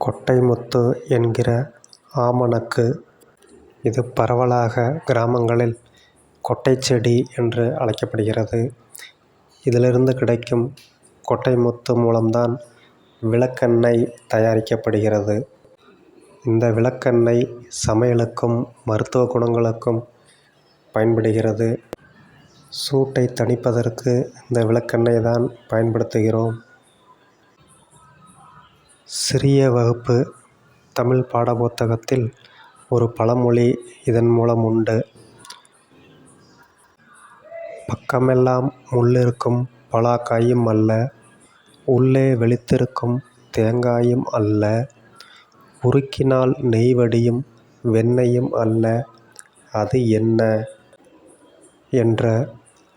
கொட்டைமுத்து என்கிற ஆமணக்கு இது பரவலாக கிராமங்களில் கொட்டைச்செடி என்று அழைக்கப்படுகிறது. இதிலிருந்து கிடைக்கும் கொட்டைமுத்து மூலம்தான் விளக்கெண்ணெய் தயாரிக்கப்படுகிறது. இந்த விளக்கெண்ணெய் சமையலுக்கும் மருத்துவ குணங்களுக்கும் பயன்படுகிறது. சூட்டை தணிப்பதற்கு இந்த விளக்கெண்ணெய் தான் பயன்படுத்துகிறோம். சிறிய வகுப்பு தமிழ் பாடப்புத்தகத்தில் ஒரு பழமொழி இதன் மூலம் உண்டு. பக்கமெல்லாம் முள்ளிருக்கும் பலாக்காயும் அல்ல, உள்ளே வெளித்திருக்கும் தேங்காயும் அல்ல, உருக்கினால் நெய் வடியும் அல்ல, அது என்ன? என்ற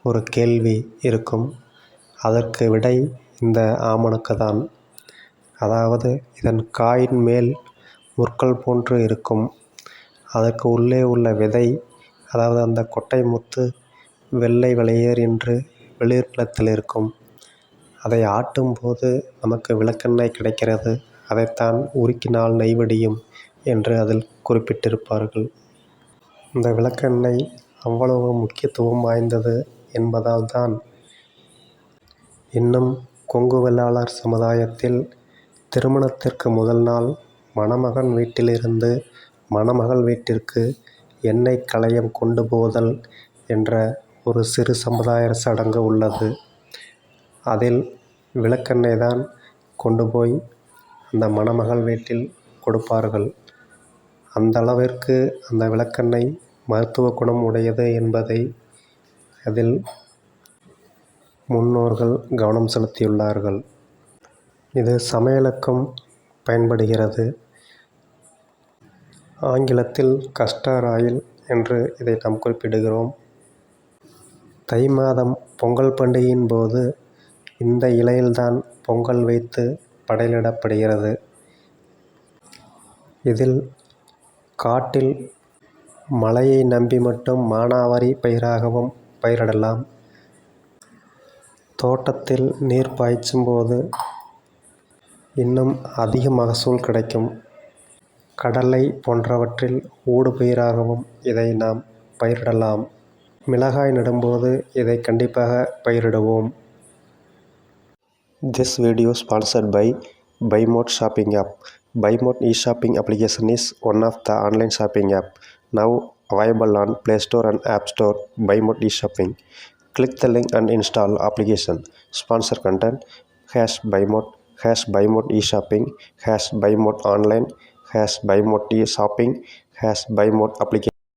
ஒரு கேள்வி இருக்கும். அதற்கு விடை இந்த ஆமணக்குதான். அதாவது இதன் காயின் மேல் முற்கள் போன்று இருக்கும். அதற்கு உள்ளே உள்ள விதை அதாவது அந்த கொட்டை முத்து வெள்ளை வெளியேர் என்று வெளிர் இருக்கும். அதை ஆட்டும்போது நமக்கு விளக்கெண்ணெய் கிடைக்கிறது. அதைத்தான் உருக்கினால் நெய்வடியும் என்று அதில் குறிப்பிட்டிருப்பார்கள். இந்த விளக்கெண்ணெய் அவ்வளவு முக்கியத்துவம் வாய்ந்தது என்பதால் தான் இன்னும் கொங்கு வெள்ளாளர் சமுதாயத்தில் திருமணத்திற்கு முதல் நாள் மணமகன் வீட்டிலிருந்து மணமகள் வீட்டிற்கு எண்ணெய் கலயம் கொண்டு போதல் என்ற ஒரு சிறு சமுதாய சடங்கு உள்ளது. அதில் விளக்கெண்ணெய் தான் கொண்டு போய் அந்த மணமகள் வீட்டில் கொடுப்பார்கள். அந்த அளவிற்கு அந்த விளக்கெண்ணெய் மருத்துவ குணம் உடையது என்பதை அதில் முன்னோர்கள் கவனம் செலுத்தியுள்ளார்கள். இது சமையலுக்கும் பயன்படுகிறது. ஆங்கிலத்தில் கஸ்டர் ஆயில் என்று இதை நாம் குறிப்பிடுகிறோம். தை மாதம் பொங்கல் பண்டிகையின் போது இந்த இலையில்தான் பொங்கல் வைத்து படையலிடப்படுகிறது. இதில் காட்டில் மழையை நம்பி மட்டும் மானாவாரி பயிராகவும் பயிரிடலாம். தோட்டத்தில் நீர் பாய்ச்சும் போது இன்னும் அதிக மகசூல் கிடைக்கும் கடலை போன்றவற்றில் ஊடுபயிராகவும் இதை நாம் பயிரிடலாம் மிளகாய் நடும்போது இதை கண்டிப்பாக பயிரிடுவோம் this video sponsored by Bymod shopping app Bymod e shopping application is one of the online shopping app now available on Play store and app store Bymod e shopping click the link and install application. Sponsor content hash by Mod hash buy mode e-shopping, hash buy mode online, hash buy mode e-shopping, Has buy mode application.